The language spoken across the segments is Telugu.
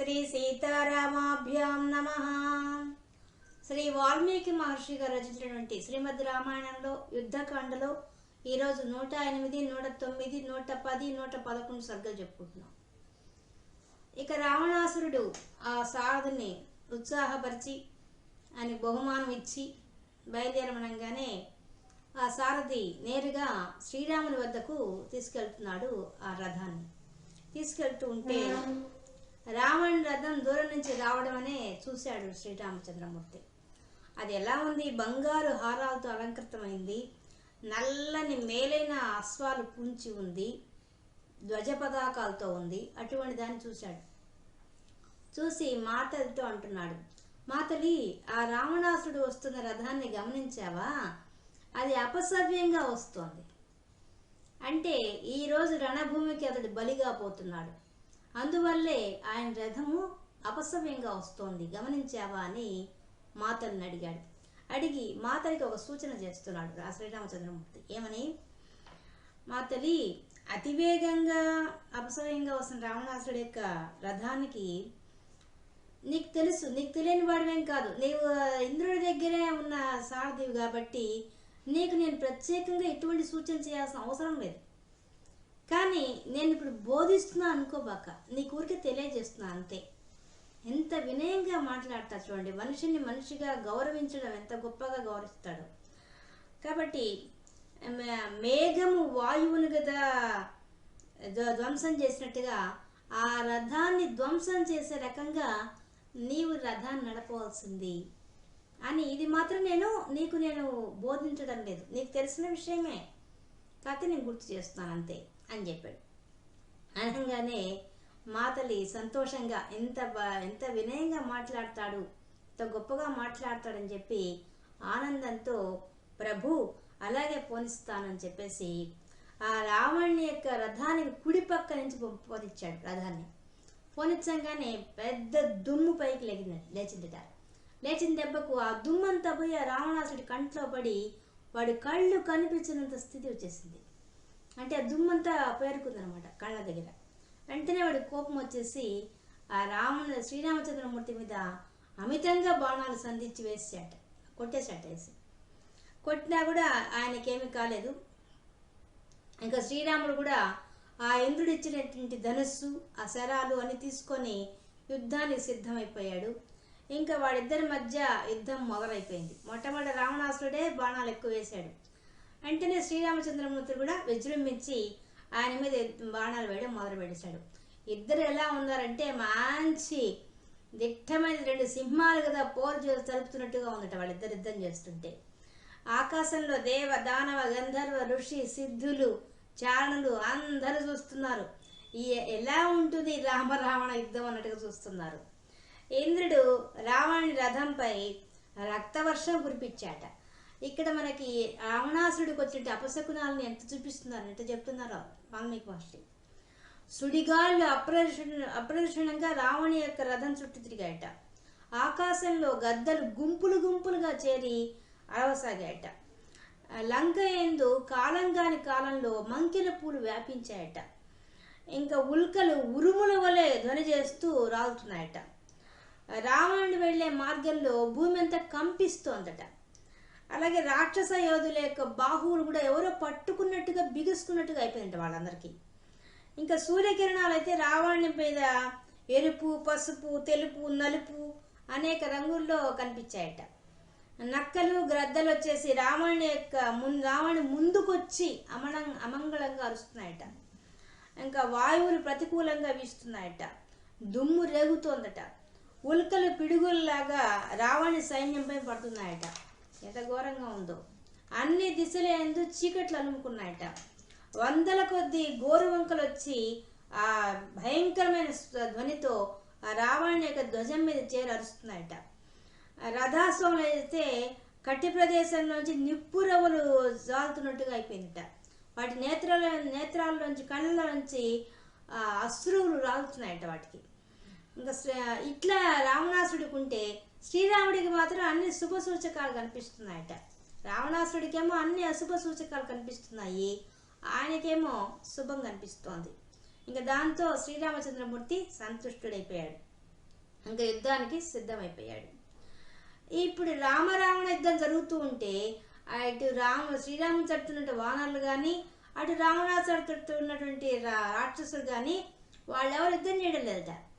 శ్రీ సీతారామాభ్యాం నమ. శ్రీ వాల్మీకి మహర్షి గారు రచించినటువంటి శ్రీమద్ రామాయణంలో యుద్ధకాండలో ఈరోజు నూట ఎనిమిది నూట తొమ్మిది నూట పది నూట పదకొండు సర్గలు చెప్పుకుంటున్నాం. ఇక రావణాసురుడు ఆ సారథిని ఉత్సాహపరిచి ఆయన బహుమానం ఇచ్చి బయలుదేరమనగానే ఆ సారథి నేరుగా శ్రీరాముని వద్దకు తీసుకెళ్తున్నాడు ఆ రథాన్ని. తీసుకెళ్తూ ఉంటే రావణ్ రథం దూరం నుంచి రావడం అనే చూశాడు శ్రీరామచంద్రమూర్తి. అది ఎలా ఉంది? బంగారు హారాలతో అలంకృతమైంది. నల్లని మేలైన అశ్వాలు పూంచి ఉంది. ధ్వజ పతాకాలతో ఉంది. అటువంటి దాన్ని చూశాడు. చూసి మాతలితో అంటున్నాడు మాతలి ఆ రావణాసుడు వస్తున్న రథాన్ని గమనించావా? అది అపసవ్యంగా వస్తోంది. అంటే ఈరోజు రణభూమికి అతడు బలిగా పోతున్నాడు. అందువల్లే ఆయన రథము అపసవ్యంగా వస్తోంది. గమనించావా అని మాతల్ని అడిగాడు. అడిగి మాతలికి ఒక సూచన చేస్తున్నాడు శ్రీరామచంద్రమూర్తి. ఏమని? మాతలి అతివేగంగా అపసవ్యంగా వస్తున్న రావణాసుడి యొక్క రథానికి నీకు తెలుసు నీకు తెలియని వాడివేం కాదు. నీవు ఇంద్రుడి దగ్గరే ఉన్న సారథివి కాబట్టి నీకు నేను ప్రత్యేకంగా ఎటువంటి సూచన చేయాల్సిన అవసరం లేదు. కానీ నేను ఇప్పుడు బోధిస్తున్నా అనుకోబాక నీ ఊరికే తెలియజేస్తున్నా అంతే. ఎంత వినయంగా మాట్లాడతా చూడండి. మనిషిని మనిషిగా గౌరవించడం ఎంత గొప్పగా గౌరవిస్తాడు. కాబట్టి మే- మేఘము వాయువును కదా ధ్వంసం చేసినట్టుగా ఆ రథాన్ని ధ్వంసం చేసే రకంగా నీవు రథాన్ని నడపవలసింది. అని ఇది మాత్రం నేను నీకు నేను బోధించడం లేదు. నీకు తెలిసిన విషయమే. కాకపోతే నేను గుర్తు చేస్తాను అంతే. అని చెప్పాడు. అనగానే మాతలి సంతోషంగా ఎంత ఎంత వినయంగా మాట్లాడతాడు ఎంత గొప్పగా మాట్లాడతాడని చెప్పి ఆనందంతో ప్రభు అలాగే పోనిస్తానని చెప్పేసి ఆ రావణుని యొక్క రథాన్ని కుడి పక్క నుంచి పో- పోనిచ్చాడు రథాన్ని. పోనిచ్చంగానే పెద్ద దుమ్ము పైకి లేచింది లేచిందిట. లేచిన దెబ్బకు ఆ దుమ్మంతా పోయి ఆ రావణాసుడి కంట్లో పడి వాడి కళ్ళు కనిపించినంత స్థితి వచ్చేసింది. అంటే ఆ దుమ్మంతా పేరుకుందనమాట కళ్ళ దగ్గర. వెంటనే వాడి కోపం వచ్చేసి ఆ రాముని శ్రీరామచంద్రమూర్తి మీద అమితంగా బాణాలు సంధించి వేసాట కొట్టేశాట వేసి. కొట్టినా కూడా ఆయనకేమీ కాలేదు. ఇంకా శ్రీరాముడు కూడా ఆ ఇంద్రుడు ఇచ్చినటువంటి ధనుస్సు ఆ శరాలు అని తీసుకొని యుద్ధానికి సిద్ధమైపోయాడు. ఇంకా వాడిద్దరి మధ్య యుద్ధం మొదలైపోయింది. మొట్టమొదటి రావణాసురుడే బాణాలు ఎక్కువ వేశాడు. వెంటనే శ్రీరామచంద్రమూర్తి కూడా విజృంభించి ఆయన మీద బాణాలు వేయడం మొదలు పెట్టేశాడు. ఇద్దరు ఎలా ఉన్నారంటే మంచి దిట్టమైన రెండు సింహాలు కదా పోరు చేసి తలుపుతున్నట్టుగా ఉందట వాళ్ళిద్దరు యుద్ధం చేస్తుంటే. ఆకాశంలో దేవ దానవ గంధర్వ ఋషి సిద్ధులు చారణులు అందరూ చూస్తున్నారు. ఈ ఎలా ఉంటుంది రామ రావణ యుద్ధం అన్నట్టుగా చూస్తున్నారు. ఇంద్రుడు రావణుని రథంపై రక్తవర్షం కురిపించాట. ఇక్కడ మనకి రావణాసుడికి వచ్చిన అపశకునాలను ఎంత చూపిస్తున్నారు? ఎంత చెప్తున్నారో వాల్మీకి మహర్షి. సుడిగాళ్ళు అప్రదర్శన అప్రదర్శనంగా రావణి యొక్క రథం చుట్టూ తిరిగాయట. ఆకాశంలో గద్దలు గుంపులు గుంపులుగా చేరి అరవసాగాయట. లంక ఎందు కాలంగాని కాలంలో మంకెల పూలు వ్యాపించాయట. ఇంకా ఉల్కలు ఉరుముల వలె ధ్వని చేస్తూ రాలుతున్నాయట. రావణుడు వెళ్ళే మార్గంలో భూమి అంతా కంపిస్తోందట. అలాగే రాక్షస యోధుల యొక్క బాహువులు కూడా ఎవరో పట్టుకున్నట్టుగా బిగుసుకున్నట్టుగా అయిపోయింది వాళ్ళందరికీ. ఇంకా సూర్యకిరణాలు అయితే రావణి మీద ఎరుపు పసుపు తెలుపు నలుపు అనేక రంగుల్లో కనిపించాయట. నక్కలు గ్రద్దలు వచ్చేసి రావణుని యొక్క ముందు రావణి ముందుకొచ్చి అమనం అమంగళంగా అరుస్తున్నాయట. ఇంకా వాయువులు ప్రతికూలంగా వీస్తున్నాయట. దుమ్ము రేగుతోందట. ఉల్కలు పిడుగుల్లాగా రావణి సైన్యంపై పడుతున్నాయట. ఎంత ఘోరంగా ఉందో. అన్ని దిశల ఎందు చీకట్లు అలుముకున్నాయట. వందల కొద్ది గోరువంకలు వచ్చి ఆ భయంకరమైన ధ్వనితో ఆ రావణుని యొక్క ధ్వజం మీద చేరరుస్తున్నాయట అరుస్తున్నాయట. అయితే కట్టి ప్రదేశం నుంచి నిప్పురవ్వలు జాలుతున్నట్టుగా అయిపోయిందట. వాటి నేత్రాల నేత్రాలలోంచి కళ్ళ నుంచి అశ్రువులు రాలుతున్నాయట వాటికి. ఇంకా ఇట్లా రావణాసుడికి ఉంటే శ్రీరాముడికి మాత్రం అన్ని శుభ సూచకాలు కనిపిస్తున్నాయట. రావణాసుడికేమో అన్ని అశుభ సూచకాలు కనిపిస్తున్నాయి. ఆయనకేమో శుభం కనిపిస్తోంది. ఇంకా దాంతో శ్రీరామచంద్రమూర్తి సంతుష్టుడైపోయాడు. ఇంకా యుద్ధానికి సిద్ధమైపోయాడు. ఇప్పుడు రామరావణ యుద్ధం జరుగుతూ ఉంటే ఇటు రామ శ్రీరాముని తడుతున్న వానరులు కానీ అటు రావణాసుడు తడుతున్నటువంటి రా- రాక్షసులు కానీ వాళ్ళెవరు యుద్ధం చేయడం లేదట.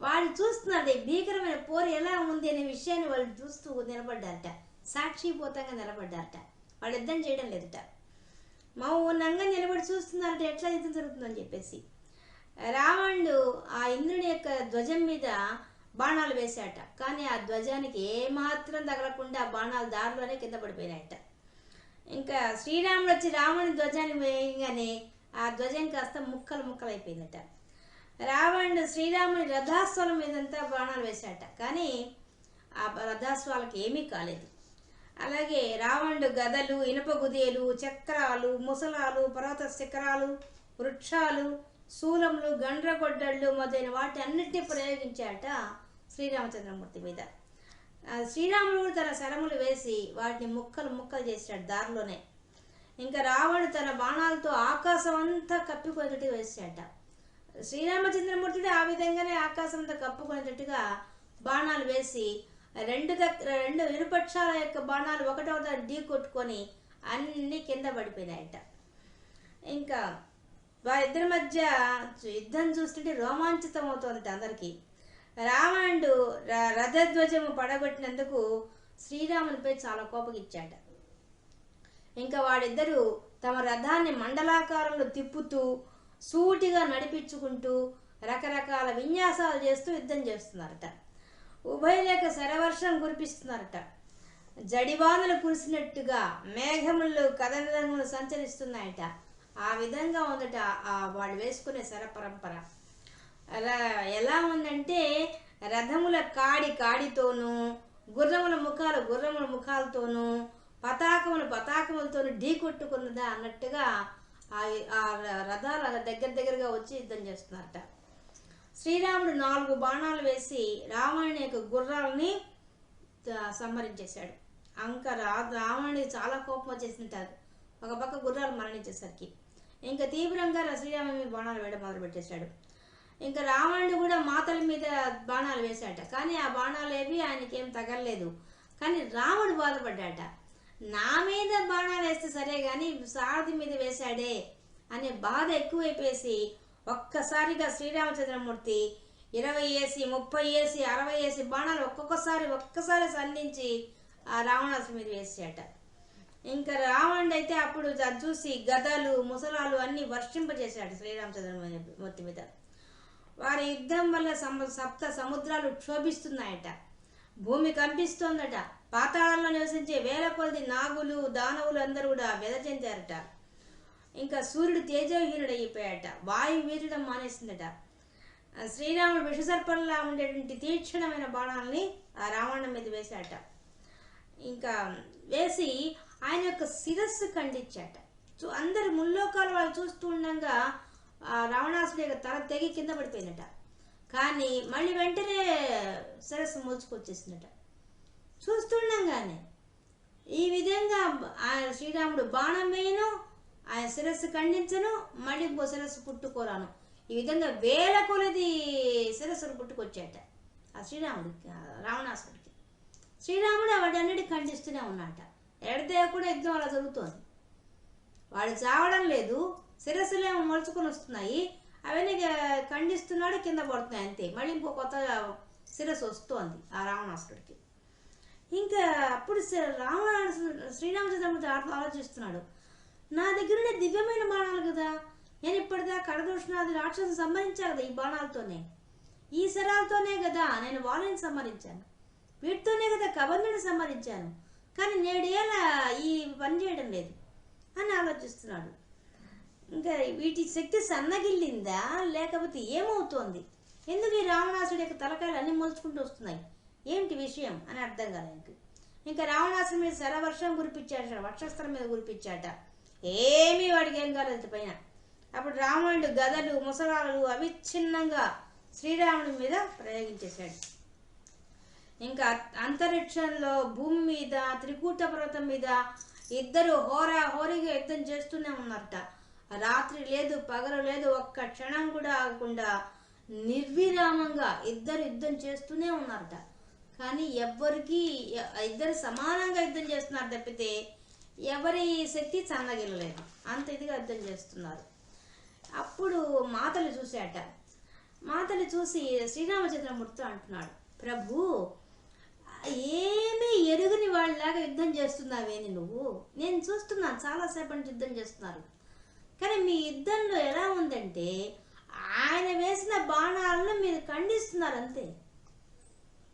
వాళ్ళు చూస్తున్నారు భీకరమైన పోరు ఎలా ఉంది అనే విషయాన్ని వాళ్ళు చూస్తూ నిలబడ్డారట. సాక్షిపోతంగా నిలబడ్డారట. వాళ్ళు యుద్ధం చేయడం లేదట. మౌనంగా నిలబడి చూస్తున్నారట ఎట్లా యుద్ధం జరుగుతుందని చెప్పేసి. రావణుడు ఆ ఇంద్రుని యొక్క ధ్వజం మీద బాణాలు వేశాట కానీ ఆ ధ్వజానికి ఏమాత్రం తగలకుండా బాణాలు దారిలోనే కింద పడిపోయినాయట. ఇంకా శ్రీరాముడు వచ్చి రావణుని ధ్వజాన్ని వేయగానే ఆ ధ్వజం కాస్త ముక్కలు ముక్కలు అయిపోయిందట రావణుడు శ్రీరాముని రథాస్వాల మీదంతా బాణాలు వేశాట కానీ ఆ రథాస్వాలకి ఏమీ కాలేదు. అలాగే రావణుడు గదలు ఇనుప గుదేలు చక్రాలు ముసలాలు పర్వత శిఖరాలు వృక్షాలు శూలములు గండ్రగొడ్డళ్ళు మొదలైన వాటి అన్నిటినీ ప్రయోగించాట శ్రీరామచంద్రమూర్తి మీద. శ్రీరాముడు తన శరములు వేసి వాటిని ముక్కలు ముక్కలు చేశాడు దారిలోనే. ఇంకా రావణుడు తన బాణాలతో ఆకాశం అంతా కప్పిపోయేటట్టు వేసాట శ్రీరామచంద్రమూర్తిది ఆ విధంగానే ఆకాశంతో కప్పుకునేటట్టుగా బాణాలు వేసి రెండు దగ్గర రెండు ఇరుపక్షాల యొక్క బాణాలు ఒకటో ఢీ కొట్టుకొని అన్నీ కింద పడిపోయినాయట. ఇంకా వారిద్దరి మధ్య యుద్ధం చూస్తుంటే రోమాంచితం అవుతుంది అందరికీ. రావణుడు ర- రథధ్వజము పడగొట్టినందుకు శ్రీరామునిపై చాలా కోపగిచ్చాడు ఇంకా వాడిద్దరూ తమ రథాన్ని మండలాకారంలో తిప్పుతూ సూటిగా నడిపించుకుంటూ రకరకాల విన్యాసాలు చేస్తూ యుద్ధం చేస్తున్నారట. ఉభయలేక శరవర్షం కురిపిస్తున్నారట. జడివానలు కురిసినట్టుగా మేఘములు కథనములు సంచరిస్తున్నాయట. ఆ విధంగా ఉందట ఆ వాళ్ళు వేసుకునే శర పరంపర అలా ఎలా ఉందంటే రథముల కాడి కాడితోనూ గుర్రముల ముఖాలు గుర్రముల ముఖాలతోనూ పతాకములు పతాకములతోనూ ఢీ కొట్టుకున్నదా అన్నట్టుగా ఆ ఆ దగ్గర దగ్గరగా వచ్చి యుద్ధం చేస్తున్నారట. శ్రీరాముడు నాలుగు బాణాలు వేసి రావణుని యొక్క గుర్రాలని సంహరించేశాడు. అంక రా రావణుడికి చాలా కోపం వచ్చేసింటారు ఒక పక్క గుర్రాలు మరణించేసరికి. ఇంకా తీవ్రంగా శ్రీరాముని మీద బాణాలు వేయడం మొదలు పెట్టేశాడు. ఇంకా రావణుడు కూడా మాతల మీద బాణాలు వేశాట కానీ ఆ బాణాలు ఏవి ఆయనకేం తగలలేదు. కానీ రాముడు బాధపడ్డాట నా మీద బాణాలు వేస్తే సరే కానీ సారథి మీద వేశాడే అనే బాధ ఎక్కువైపోయేసి ఒక్కసారిగా శ్రీరామచంద్రమూర్తి ఇరవై వేసి ముప్పై వేసి అరవై వేసి బాణాలు ఒక్కొక్కసారి ఒక్కసారి సంధించి ఆ రావణాసు మీద వేసాట. ఇంకా రావణుడు అయితే అప్పుడు అది చూసి గదలు ముసలాలు అన్ని వర్షింపజేశాడు శ్రీరామచంద్రమూర్తి మీద. వారి యుద్ధం వల్ల సమ సప్త సముద్రాలు క్షోభిస్తున్నాయట. భూమి కంపిస్తోందట. పాతాళంలో నివసించే వేల కొలది నాగులు దానవులు అందరూ కూడా చెందారట ఇంకా సూర్యుడు తేజోహీనుడైపోయాట వాయు వీరడం మానేసిందట. శ్రీరాముడు విషసర్పంలా ఉండేటువంటి తీక్షణమైన బాణాలని ఆ రావణం మీద వేశాట ఇంకా వేసి ఆయన యొక్క శిరస్సు ఖండించాట సో అందరు ముల్లోకాలు వాళ్ళు చూస్తూ ఉండగా ఆ రావణాసుడి యొక్క తల తెగి కింద పడిపోయిందట. కానీ మళ్ళీ వెంటనే శిరస్సు మూసుకొచ్చేసిందట. చూస్తుండగానే ఈ విధంగా ఆయన శ్రీరాముడు బాణం వేయను ఆయన శిరస్సు ఖండించను మళ్ళీ ఇంకో శిరస్సు పుట్టుకోరాను. ఈ విధంగా వేల కొలది శిరస్సులు పుట్టుకొచ్చాట ఆ శ్రీరాముడికి రావణాసుడికి శ్రీరాముడు వాటన్నిటి ఖండిస్తూనే ఉన్నాట ఎడతే కూడా యుద్ధం అలా జరుగుతోంది. వాడు చావడం లేదు శిరస్సులేమో మొలుచుకొని వస్తున్నాయి అవన్నీ ఖండిస్తున్నాడు కింద పడుతున్నాయి అంతే. మళ్ళీ ఇంకో కొత్త శిరస్సు వస్తోంది ఆ రావణాసుడికి ఇంకా అప్పుడు రావణ శ్రీరామచంద్రమూర్తి ఆలో- ఆలోచిస్తున్నాడు. నా దగ్గరనే దివ్యమైన బాణాలు కదా? నేను ఇప్పటిదా కడదోషణాది రాక్షసు సంహరించా కదా ఈ బాణాలతోనే? ఈ శరాలతోనే కదా నేను వాళ్ళని సంహరించాను. వీటితోనే కదా కబంధుని సంహరించాను. కానీ నేడేలా ఈ పని చేయడం లేదు అని ఆలోచిస్తున్నాడు. ఇంకా వీటి శక్తి సన్నగిల్లిందా? లేకపోతే ఏమవుతోంది? ఎందుకు ఈ రావణాసుడి యొక్క తలకాయలు అన్ని మొలుచుకుంటూ వస్తున్నాయి? ఏంటి విషయం అని అర్థం కాలేదు ఇంకా రావణాసుడి మీద శరవర్షం కురిపించాట వర్షస్త్రం మీద కురిపించాట ఏమీ వాడికి ఏం కాలేదు పైన. అప్పుడు రావణుడు గదలు ముసలాలు అవిచ్ఛిన్నంగా శ్రీరాముడి మీద ప్రయోగించేశాడు. ఇంకా అంతరిక్షంలో భూమి మీద త్రికూట పర్వతం మీద ఇద్దరు హోరా హోరీగా యుద్ధం చేస్తూనే ఉన్నారట. రాత్రి లేదు పగలు లేదు ఒక్క క్షణం కూడా ఆగకుండా నిర్విరామంగా ఇద్దరు యుద్ధం చేస్తూనే ఉన్నారట. కానీ ఎవ్వరికి ఇద్దరు సమానంగా యుద్ధం చేస్తున్నారు తప్పితే ఎవరి శక్తి చన్నగిల్లలేదు అంత ఇదిగా యుద్ధం చేస్తున్నారు. అప్పుడు మాతలు చూశాట. మాతలు చూసి శ్రీరామచంద్రమూర్తి అంటున్నాడు ప్రభు ఏమీ ఎరుగుని వాళ్ళలాగా యుద్ధం చేస్తున్నావేని నువ్వు? నేను చూస్తున్నాను చాలాసేపటి నుంచి యుద్ధం చేస్తున్నారు. కానీ మీ యుద్ధంలో ఎలా ఉందంటే ఆయన వేసిన బాణాలను మీరు ఖండిస్తున్నారు అంతే.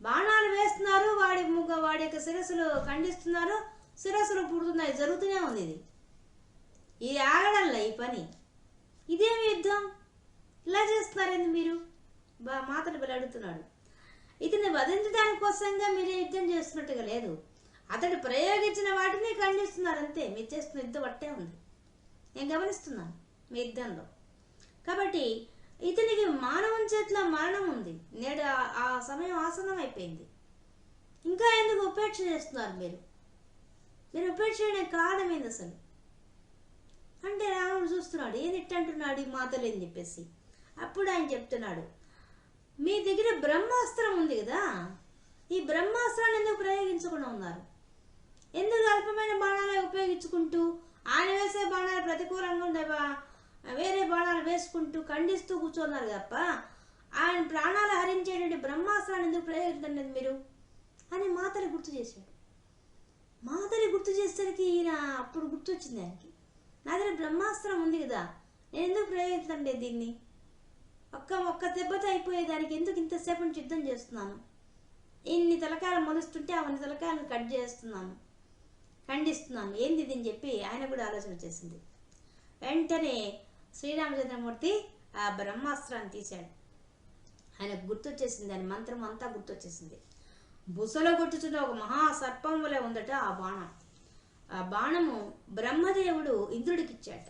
బాణాలు వేస్తున్నారు వాడి ముగ్గు వాడి యొక్క శిరస్సులు ఖండిస్తున్నారు శిరస్సులు పుడుతున్నాయి జరుగుతూనే ఉంది ఇది. ఇది ఆగడంలా ఈ పని. ఇదేమి యుద్ధం? ఇలా చేస్తున్నారండి మీరు? బా మాతలు బలి అడుగుతున్నాడు. ఇతన్ని వధించడానికి కోసంగా మీరు యుద్ధం చేస్తున్నట్టుగా లేదు. అతడు ప్రయోగించిన వాటిని ఖండిస్తున్నారు అంతే. మీరు చేస్తున్న యుద్ధం అట్టే ఉంది. నేను గమనిస్తున్నాను మీ యుద్ధంలో కాబట్టి ఇతనికి మానవం చేతిలో మరణం ఉంది. నేడు ఆ- సమయం ఆసనం అయిపోయింది ఇంకా ఎందుకు ఉపేక్ష చేస్తున్నారు మీరు? మీరు ఉపేక్ష చేయడానికి కారణం ఏంది అసలు? అంటే రాముడు చూస్తున్నాడు ఏది ఇట్టంటున్నాడు ఈ మాటలు? అని చెప్పేసి. అప్పుడు ఆయన చెప్తున్నాడు మీ దగ్గర బ్రహ్మాస్త్రం ఉంది కదా? ఈ బ్రహ్మాస్త్రాన్ని ఎందుకు ప్రయోగించకుండా ఉన్నారు? ఎందుకు అల్పమైన బాణాలే ఉపయోగించుకుంటూ ఆయన వేసే బాణాలు ప్రతికూలంగా ఉండేవా? వేరే బాణాలు వేసుకుంటూ ఖండిస్తూ కూర్చున్నారు తప్ప ఆయన ప్రాణాలు హరించేటువంటి బ్రహ్మాస్త్రాన్ని ఎందుకు ప్రయోగించండి మీరు? అని మాతని గుర్తు చేశాడు. మాతని గుర్తు చేసేసరికి ఈయన అప్పుడు గుర్తొచ్చింది ఆయనకి. నా దగ్గర బ్రహ్మాస్త్రం ఉంది కదా నేను ఎందుకు ప్రయోగించండి దీన్ని? ఒక్క ఒక్క దెబ్బతో అయిపోయేదానికి ఎందుకు ఇంతసేపు యుద్ధం చేస్తున్నాను? ఇన్ని తలకాయలు మొలుస్తుంటే అవన్నీ తలకాయలను కట్ చేస్తున్నాను. ఖండిస్తున్నాను. ఏంది ఇది అని చెప్పి ఆయన కూడా ఆలోచన చేసింది. వెంటనే శ్రీరామచంద్రమూర్తి ఆ బ్రహ్మాస్త్రాన్ని తీశాడు. ఆయనకు గుర్తొచ్చేసింది ఆయన మంత్రం అంతా గుర్తొచ్చేసింది. బుసలో కొట్టుచున్న ఒక మహాసర్పం వలె ఉందట ఆ బాణం. ఆ బాణము బ్రహ్మదేవుడు ఇంద్రుడికి ఇచ్చాట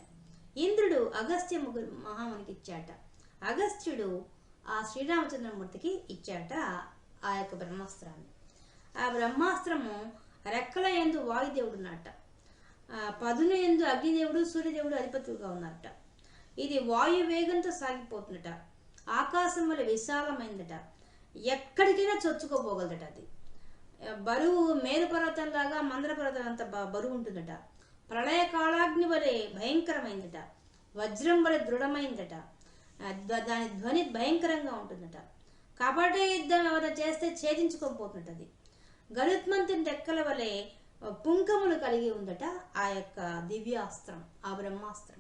ఇంద్రుడు అగస్త్య మహామునికి ఇచ్చాట అగస్త్యుడు ఆ శ్రీరామచంద్రమూర్తికి ఇచ్చాట ఆ యొక్క బ్రహ్మాస్త్రాన్ని. ఆ బ్రహ్మాస్త్రము రెక్కల ఎందు వాయుదేవుడు ఉన్నట్ట పదును ఎందు అగ్నిదేవుడు సూర్యదేవుడు అధిపతులుగా ఉన్నారట. ఇది వాయు వేగంతో సాగిపోతుందట. ఆకాశం వల్ల విశాలమైందట. ఎక్కడికైనా చొచ్చుకోపోగలదట అది. బరువు మేరు పర్వతంలాగా మందర పర్వతం అంత బరువు ఉంటుందట. ప్రళయ కాళాగ్ని వలె భయంకరమైందట. వజ్రం వలె దృఢమైందట. దాని ధ్వని భయంకరంగా ఉంటుందట. కబడ్డీ యుద్ధం ఎవరైనా చేస్తే ఛేదించుకోకపోతుంటది గరుత్మంతుని రెక్కల వలె పుంకములు కలిగి ఉందట ఆ యొక్క దివ్యాస్త్రం ఆ బ్రహ్మాస్త్రం.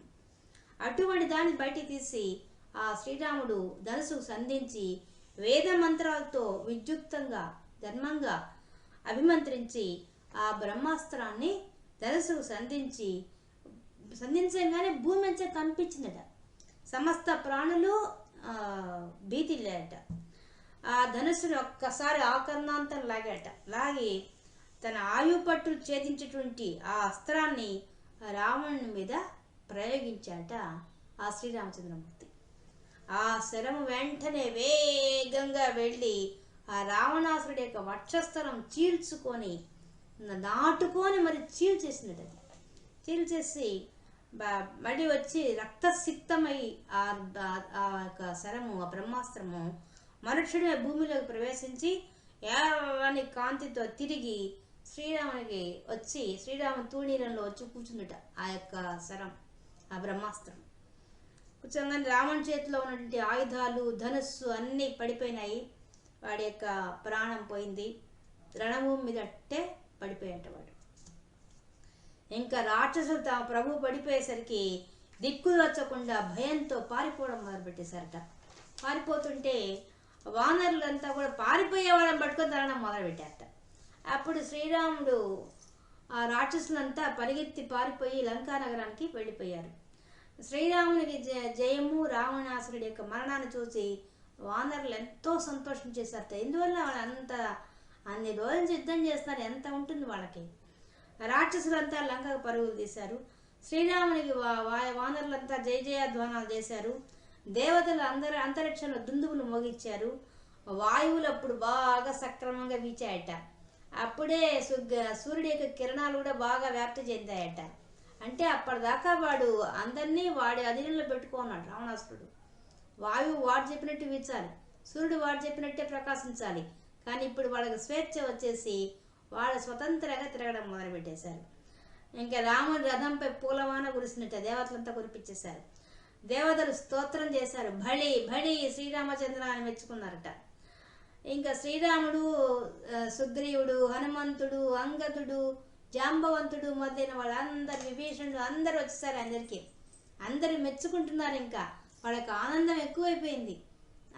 అటువంటి దాన్ని బయటికి తీసి ఆ శ్రీరాముడు ధనుసు సంధించి వేద మంత్రాలతో విద్యుక్తంగా ధర్మంగా అభిమంత్రించి ఆ బ్రహ్మాస్త్రాన్ని ధనుసు సంధించి సంధించగానే భూమి కనిపించిందట సమస్త ప్రాణులు భీతి లేదట ఆ ధనుసుని ఒక్కసారి ఆకర్ణాంతం లాగాట. లాగి తన ఆయుపట్టులు ఛేదించేటువంటి ఆ అస్త్రాన్ని రావణుని మీద ప్రయోగించాట ఆ శ్రీరామచంద్రమూర్తి. ఆ శరం వెంటనే వేగంగా వెళ్ళి ఆ రావణాసురుడి యొక్క వక్షస్థలం చీల్చుకొని నాటుకొని మరి చీల్చేసినట్టు అది చీల్చేసి బ- మళ్ళీ వచ్చి రక్తసిక్తమై ఆ- ఆ యొక్క శరము ఆ బ్రహ్మాస్త్రము మనుషుడే భూమిలోకి ప్రవేశించి ఎర్రని కాంతితో తిరిగి శ్రీరామునికి వచ్చి శ్రీరామ తూణీరంలో వచ్చి కూర్చుందట ఆ యొక్క శరం ఆ బ్రహ్మాస్త్రం. కూర్చోగానే రాముని చేతిలో ఉన్నటువంటి ఆయుధాలు ధనుస్సు అన్నీ పడిపోయినాయి. వాడి యొక్క ప్రాణం పోయింది. రణభూమి మీద అట్టే పడిపోయాట వాడు. ఇంకా రాక్షసులు తమ ప్రభు పడిపోయేసరికి దిక్కులు వచ్చకుండా భయంతో పారిపోవడం మొదలుపెట్టేశారట. పారిపోతుంటే వానరులంతా కూడా పారిపోయే వాళ్ళని పట్టుకొని తరణం మొదలు మొదలుపెట్టారట. అప్పుడు శ్రీరాముడు ఆ రాక్షసులంతా పరిగెత్తి పారిపోయి లంకా నగరానికి వెళ్ళిపోయారు. శ్రీరామునికి జ- జయము రావణాసురుడి యొక్క మరణాన్ని చూసి వానరులు ఎంతో సంతోషించేశారట ఎందువల్ల వాళ్ళు అంత అన్ని రోజులు యుద్ధం చేస్తారు ఎంత ఉంటుంది వాళ్ళకి? రాక్షసులంతా లంకకు పరుగులు తీశారు. శ్రీరామునికి వా- వానరులంతా జయ జయధ్వానాలు చేశారు. దేవతలు అందరు అంతరిక్షంలో దుందువులు మోగించారు. వాయువులు అప్పుడు బాగా సక్రమంగా వీచాయట. అప్పుడే సుగ్గ- సూర్యుడి యొక్క కిరణాలు కూడా బాగా వ్యాప్తి చెందాయట. అంటే అప్పటిదాకా వాడు అందరినీ వాడి అధీనంలో పెట్టుకున్నాడు రావణాసురుడు. వాయువు వాడు చెప్పినట్టు వీచాలి. సూర్యుడు వాడు చెప్పినట్టే ప్రకాశించాలి. కానీ ఇప్పుడు వాళ్ళకి స్వేచ్ఛ వచ్చేసి వాళ్ళు స్వతంత్రంగా తిరగడం మొదలుపెట్టేశారు. ఇంకా రాముడి రథంపై పూలవాన కురిసినట్టు దేవతలంతా కురిపించేశారు. దేవతలు స్తోత్రం చేశారు. భళి భళి శ్రీరామచంద్ర అని మెచ్చుకున్నారట. ఇంకా శ్రీరాముడు సుగ్రీవుడు హనుమంతుడు అంగదుడు జాంబవంతుడు మొదలైన వాళ్ళందరు విభీషణుడు అందరు వచ్చేసారు అందరికీ. అందరు మెచ్చుకుంటున్నారు ఇంకా. వాళ్ళకి ఆనందం ఎక్కువైపోయింది.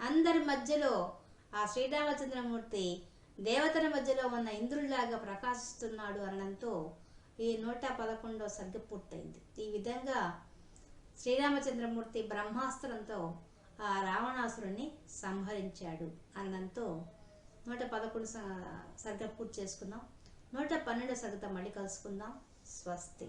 అందరి మధ్యలో ఆ శ్రీరామచంద్రమూర్తి దేవతల మధ్యలో ఉన్న ఇంద్రుడిలాగా ప్రకాశిస్తున్నాడు అన్నంతో ఈ నూట పదకొండో సర్గ పూర్తయింది. ఈ విధంగా శ్రీరామచంద్రమూర్తి బ్రహ్మాస్త్రంతో ఆ రావణాసురుణ్ణి సంహరించాడు అన్నంతో నూట పదకొండు సర్గ పూర్తి చేసుకుందాం. నూట పన్నెండు సగత మళ్ళీ కలుసుకుందాం. స్వస్తి.